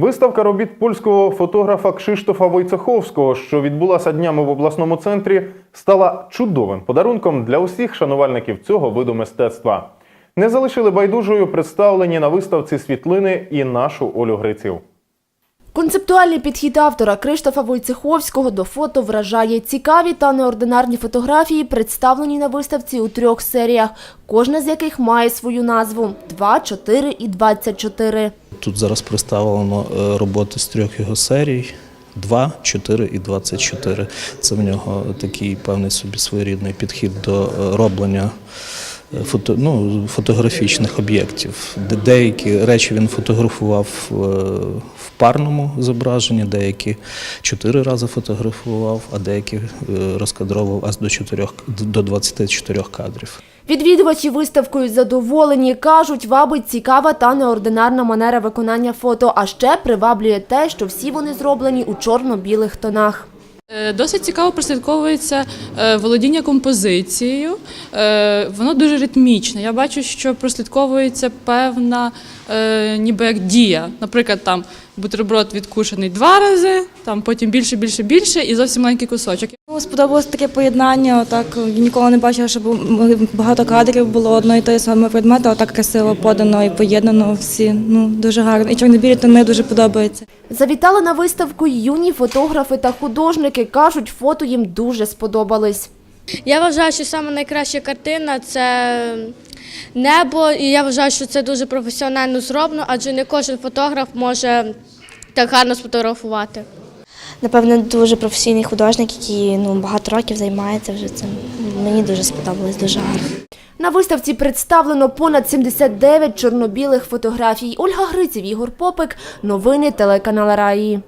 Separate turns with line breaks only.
Виставка робіт польського фотографа Кшиштофа Войцеховського, що відбулася днями в обласному центрі, стала чудовим подарунком для усіх шанувальників цього виду мистецтва. Не залишили байдужою представлені на виставці світлини і нашу Олю Гриців.
Концептуальний підхід автора Криштофа Войцеховського до фото вражає цікаві та неординарні фотографії, представлені на виставці у трьох серіях, кожна з яких має свою назву – 2, 4 і 24.
Тут зараз представлено е, роботи з трьох його серій. 2, 4 і 24. Це в нього такий певний собі своєрідний підхід до е, роблення фото, ну, фотографічних об'єктів. Деякі речі він фотографував е, в парному зображенні, деякі чотири рази фотографував, а деякі е, розкадровував аж до 4, до 24 кадрів.
Відвідувачі виставкою задоволені, кажуть, вабить цікава та неординарна манера виконання фото, а ще приваблює те, що всі вони зроблені у чорно-білих тонах.
Е, Досить цікаво прослідковується е, володіння композицією. Е, Воно дуже ритмічне. Я бачу, що прослідковується певна ніби як дія. Наприклад, там бутерброд відкушений два рази, там потім більше, більше, більше і зовсім маленький кусочок.
Ну, Сподобалось таке поєднання. Отак ніколи не бачила, щоб багато кадрів було одно і те саме предмету, а так красиво подано і поєднано всі. Ну дуже гарно. І чорно-білі тони дуже подобається.
Завітали на виставку юні фотографи та художники. Кажуть, фото їм дуже сподобались.
Я вважаю, що саме найкраща картина це небо, і я вважаю, що це дуже професіонально зроблено, адже не кожен фотограф може так гарно сфотографувати.
Напевно, дуже професійний художник, який ну, багато років займається вже цим. Мені дуже сподобалось, дуже гарно.
На виставці представлено понад 79 чорно-білих фотографій. Ольга Гриців, Ігор Попик. Новини телеканала Раї.